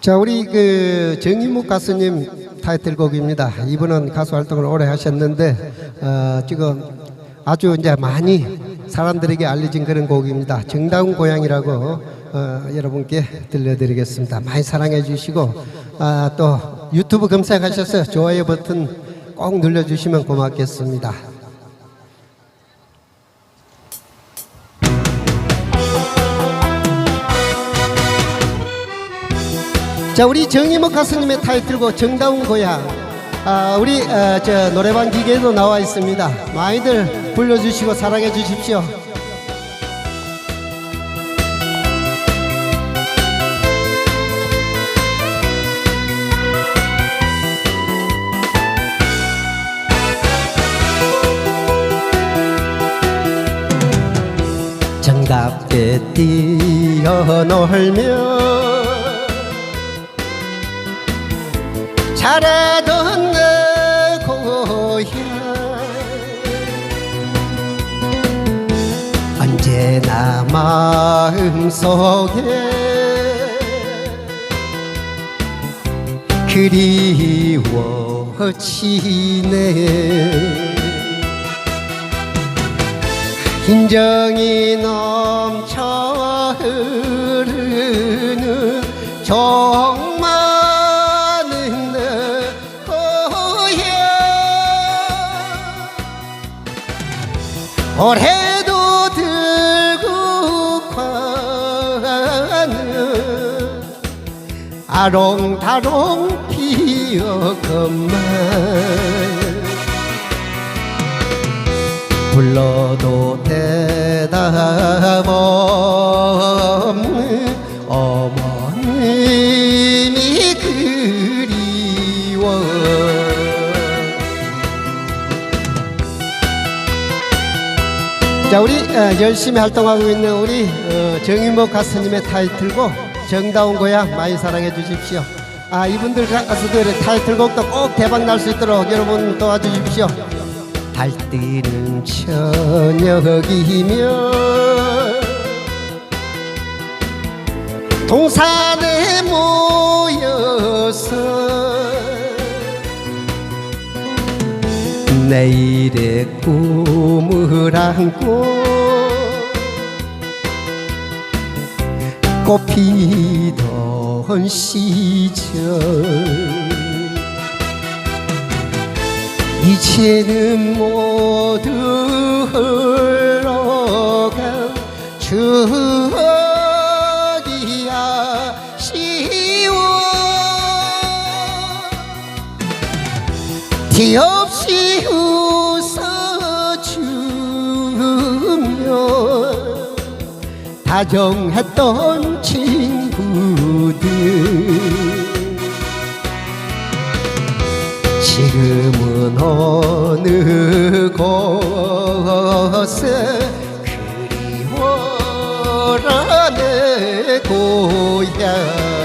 자, 우리 그 정인묵 가수님 타이틀곡입니다. 이분은 가수 활동을 오래 하셨는데 어, 지금 아주 이제 많이 사람들에게 알려진 그런 곡입니다. 정다운 고향이라고 어, 여러분께 들려드리겠습니다. 많이 사랑해 주시고 아, 또 유튜브 검색하셔서 좋아요 버튼 꼭 눌러주시면 고맙겠습니다. 자 우리 정희목 가수님의 타이틀곡 정다운 고향. 아, 우리 어, 저 노래방 기계에도 나와 있습니다. 많이들 불러주시고 사랑해 주십시오. 정답게 뛰어놀며 잘하던 내 고향 언제나 마음속에 그리워지네. 인정이 넘쳐 흐르는 정 올해도 들고 가는 아롱다롱 기억만. 불러도 대답 없 자 우리 어, 열심히 활동하고 있는 우리 어, 정인목 가수님의 타이틀곡 정다운 고향 많이 사랑해 주십시오. 아 이분들 가수들의 타이틀곡도 꼭 대박 날 수 있도록 여러분 도와주십시오. 달뜨는 저녁이며 동산에 모 내일의 꿈을 안고 꽃피던 시절 이제는 모두 흘러간 추 티 없이 웃어주며 다정했던 친구들. 지금은 어느 곳에 그리워라 내 고향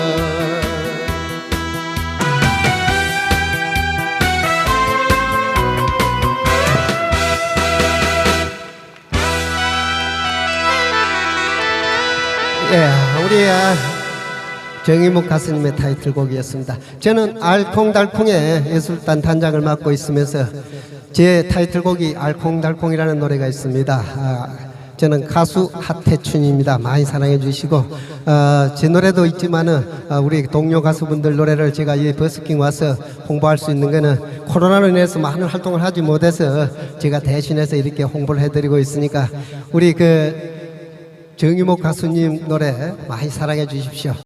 예, 우리 아, 정희묵 가수님의 타이틀곡이었습니다. 저는 알콩달콩의 예술단 단장을 맡고 있으면서 제 타이틀곡이 알콩달콩이라는 노래가 있습니다. 아, 저는 가수 하태춘입니다. 많이 사랑해 주시고 어, 제 노래도 있지만은 어, 우리 동료 가수분들 노래를 제가 이 버스킹 와서 홍보할 수 있는 거는 코로나로 인해서 많은 활동을 하지 못해서 제가 대신해서 이렇게 홍보를 해드리고 있으니까 우리 그 정유목 가수님 노래 많이 사랑해 주십시오.